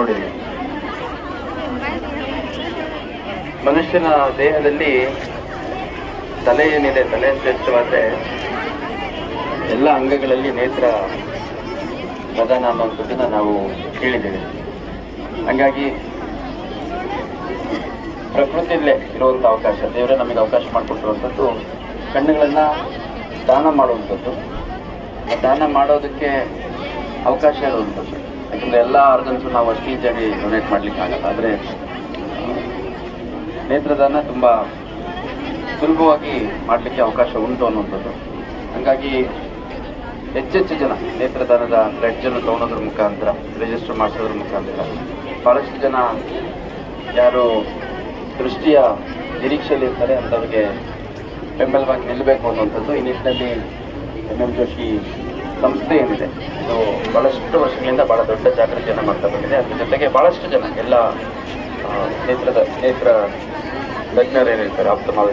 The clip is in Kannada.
ನೋಡಿದ್ದೀವಿ ಮನುಷ್ಯನ ದೇಹದಲ್ಲಿ ತಲೆ ಏನಿದೆ, ತಲೆ ಶ್ರೇಷ್ಠವಾದ್ರೆ ಎಲ್ಲ ಅಂಗಗಳಲ್ಲಿ ನೇತ್ರ ಪ್ರಧಾನ ಅನ್ನುವಂಥದ್ದನ್ನ ನಾವು ಕೇಳಿದ್ದೇವೆ. ಹಂಗಾಗಿ ಪ್ರಕೃತಿಯಲ್ಲೇ ಇರುವಂಥ ಅವಕಾಶ, ದೇವರೇ ನಮಗೆ ಅವಕಾಶ ಮಾಡಿಕೊಟ್ಟಿರುವಂಥದ್ದು ಕಣ್ಣುಗಳನ್ನು ದಾನ ಮಾಡುವಂಥದ್ದು. ದಾನ ಮಾಡೋದಕ್ಕೆ ಅವಕಾಶ ಇರುವಂಥದ್ದು. ಯಾಕಂದ್ರೆ ಎಲ್ಲ ಆರ್ಗನ್ಸು ನಾವು ಅಷ್ಟು ಈಸಿಯಾಗಿ ಡೊನೇಟ್ ಮಾಡ್ಲಿಕ್ಕೆ ಆಗಲ್ಲ. ಆದರೆ, ನೇತ್ರದಾನ ತುಂಬ ಸುಲಭವಾಗಿ ಮಾಡಲಿಕ್ಕೆ ಅವಕಾಶ ಉಂಟು ಅನ್ನುವಂಥದ್ದು. ಹಾಗಾಗಿ ಹೆಚ್ಚೆಚ್ಚು ಜನ ನೇತ್ರದಾನದ ಬ್ಲಡ್ಜನ್ನು ತೊಗೊಳೋದ್ರ ಮುಖಾಂತರ ರಿಜಿಸ್ಟರ್ ಮಾಡಿಸೋದ್ರ ಮುಖಾಂತರ ಭಾಳಷ್ಟು ಜನ ಯಾರು ದೃಷ್ಟಿಯ ನಿರೀಕ್ಷೆಯಲ್ಲಿ ಇರ್ತಾರೆ ಅಂಥವ್ರಿಗೆ ಬೆಂಬಲವಾಗಿ ನಿಲ್ಲಬೇಕು ಅನ್ನುವಂಥದ್ದು. ಈ ನಿಟ್ಟಿನಲ್ಲಿ ಎಂ ಎಂ ಜೋಶಿ ಸಂಸ್ಥೆ ಏನಿದೆ ಇದು ಭಾಳಷ್ಟು ವರ್ಷಗಳಿಂದ ಭಾಳ ದೊಡ್ಡ ಜಾಗೃತಿಯನ್ನು ಮಾಡ್ತಾ ಬಂದಿದೆ. ಅದ್ರ ಜೊತೆಗೆ ಭಾಳಷ್ಟು ಜನ ಎಲ್ಲ ನೇತ್ರದ, ನೇತ್ರ ತಜ್ಞರೇನಿರ್ತಾರೆ ಆಪ್ತಮಾಲ